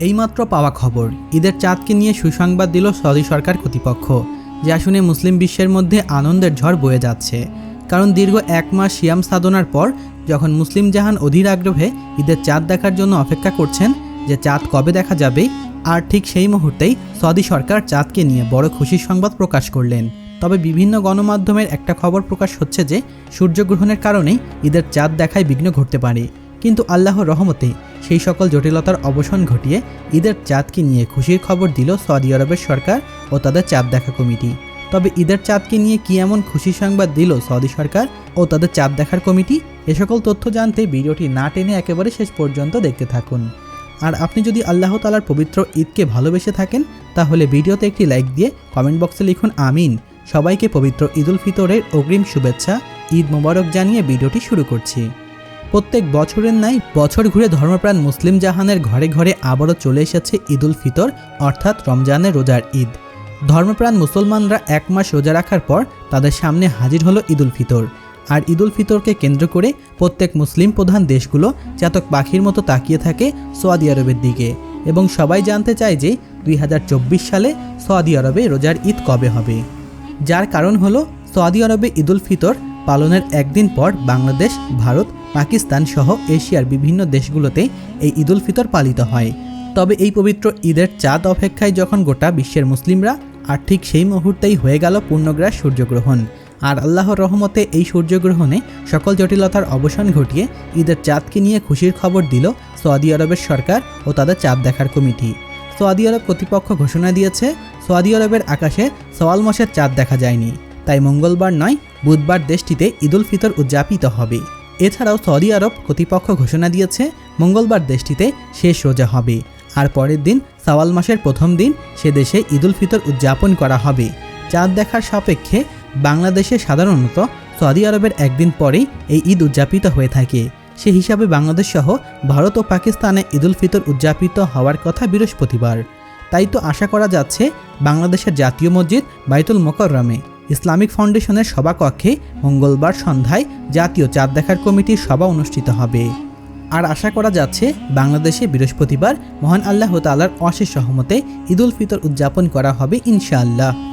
এইমাত্র পাওয়া খবর। ঈদের চাঁদকে নিয়ে সুসংবাদ দিল সৌদি সরকার কর্তৃপক্ষ, যা শুনে মুসলিম বিশ্বের মধ্যে আনন্দের ঝড় বয়ে যাচ্ছে। কারণ দীর্ঘ এক মাস সিয়াম সাধনার পর, যখন মুসলিম জাহান অধীর আগ্রহে ঈদের চাঁদ দেখার জন্য অপেক্ষা করছেন যে চাঁদ কবে দেখা যাবে, আর ঠিক সেই মুহূর্তেই সৌদি সরকার চাঁদকে নিয়ে বড় খুশির সংবাদ প্রকাশ করলেন। তবে বিভিন্ন গণমাধ্যমের একটা খবর প্রকাশ হচ্ছে যে, সূর্যগ্রহণের কারণেই ঈদের চাঁদ দেখায় বিঘ্ন ঘটতে পারে। কিন্তু আল্লাহর রহমতে সেই সকল জটিলতার অবসান ঘটিয়ে ঈদের চাঁদকে নিয়ে খুশির খবর দিল সৌদি আরবের সরকার ও তাদের চাঁদ দেখা কমিটি। তবে ঈদের চাঁদকে নিয়ে কি এমন খুশি সংবাদ দিল সৌদি সরকার ও তাদের চাঁদ দেখার কমিটি? এ সকল তথ্য জানতে ভিডিওটি না টেনে একেবারে শেষ পর্যন্ত দেখতে থাকুন। আর আপনি যদি আল্লাহ তালার পবিত্র ঈদকে ভালোবেসে থাকেন, তাহলে ভিডিওতে একটি লাইক দিয়ে কমেন্ট বক্সে লিখুন আমিন। সবাইকে পবিত্র ঈদুল ফিতরের অগ্রিম শুভেচ্ছা, ঈদ মোবারক জানিয়ে ভিডিওটি শুরু করছি। প্রত্যেক বছরের নাই বছর ঘুরে ধর্মপ্রাণ মুসলিম জাহানের ঘরে ঘরে আবারও চলে এসেছে ঈদুল ফিতর, অর্থাৎ রমজানের রোজার ঈদ। ধর্মপ্রাণ মুসলমানরা এক মাস রোজা রাখার পর তাদের সামনে হাজির হলো ঈদুল ফিতর। আর ঈদুল ফিতরকে কেন্দ্র করে প্রত্যেক মুসলিম প্রধান দেশগুলো চাতক পাখির মতো তাকিয়ে থাকে সৌদি আরবের দিকে এবং সবাই জানতে চায় যে দুই হাজার চব্বিশ সালে সৌদি আরবে রোজার ঈদ কবে হবে। যার কারণ হলো সৌদি আরবে ঈদুল ফিতর পালনের একদিন পর বাংলাদেশ, ভারত, পাকিস্তান সহ এশিয়ার বিভিন্ন দেশগুলোতে এই ঈদুল ফিতর পালিত হয়। তবে এই পবিত্র ঈদের চাঁদ অপেক্ষায় যখন গোটা বিশ্বের মুসলিমরা, আর ঠিক সেই মুহূর্তেই হয়ে গেল পূর্ণগ্রাস সূর্যগ্রহণ। আর আল্লাহর রহমতে এই সূর্যগ্রহণে সকল জটিলতার অবসান ঘটিয়ে ঈদের চাঁদকে নিয়ে খুশির খবর দিল সৌদি আরবের সরকার ও তাদের চাঁদ দেখার কমিটি। সৌদি আরব কর্তৃপক্ষ ঘোষণা দিয়েছে, সৌদি আরবের আকাশে সওয়াল মাসের চাঁদ দেখা যায়নি। তাই মঙ্গলবার নয়, বুধবার দেশটিতে ঈদুল ফিতর উদযাপিত হবে। এছাড়াও সৌদি আরব কর্তৃপক্ষ ঘোষণা দিয়েছে, মঙ্গলবার দেশটিতে শেষ রোজা হবে। আর পরের দিন, সওয়াল মাসের প্রথম দিন, সে দেশে ঈদুল ফিতর উদযাপন করা হবে। চাঁদ দেখার সাপেক্ষে বাংলাদেশে সাধারণত সৌদি আরবের একদিন পরেই এই ঈদ উদযাপিত হয়ে থাকে। সে হিসাবে বাংলাদেশ সহ ভারত ও পাকিস্তানে ঈদুল ফিতর উদযাপিত হওয়ার কথা বৃহস্পতিবার। তাই তো আশা করা যাচ্ছে, বাংলাদেশের জাতীয় মসজিদ বাইতুল মোকররমে ইসলামিক ফাউন্ডেশনের সভাকক্ষে মঙ্গলবার সন্ধ্যায় জাতীয় চাঁদ দেখার কমিটির সভা অনুষ্ঠিত হবে। আর আশা করা যাচ্ছে, বাংলাদেশে বৃহস্পতিবার মহান আল্লাহ তালার অশেষ সহমতে ঈদুল ফিতর উদযাপন করা হবে ইনশাআল্লাহ।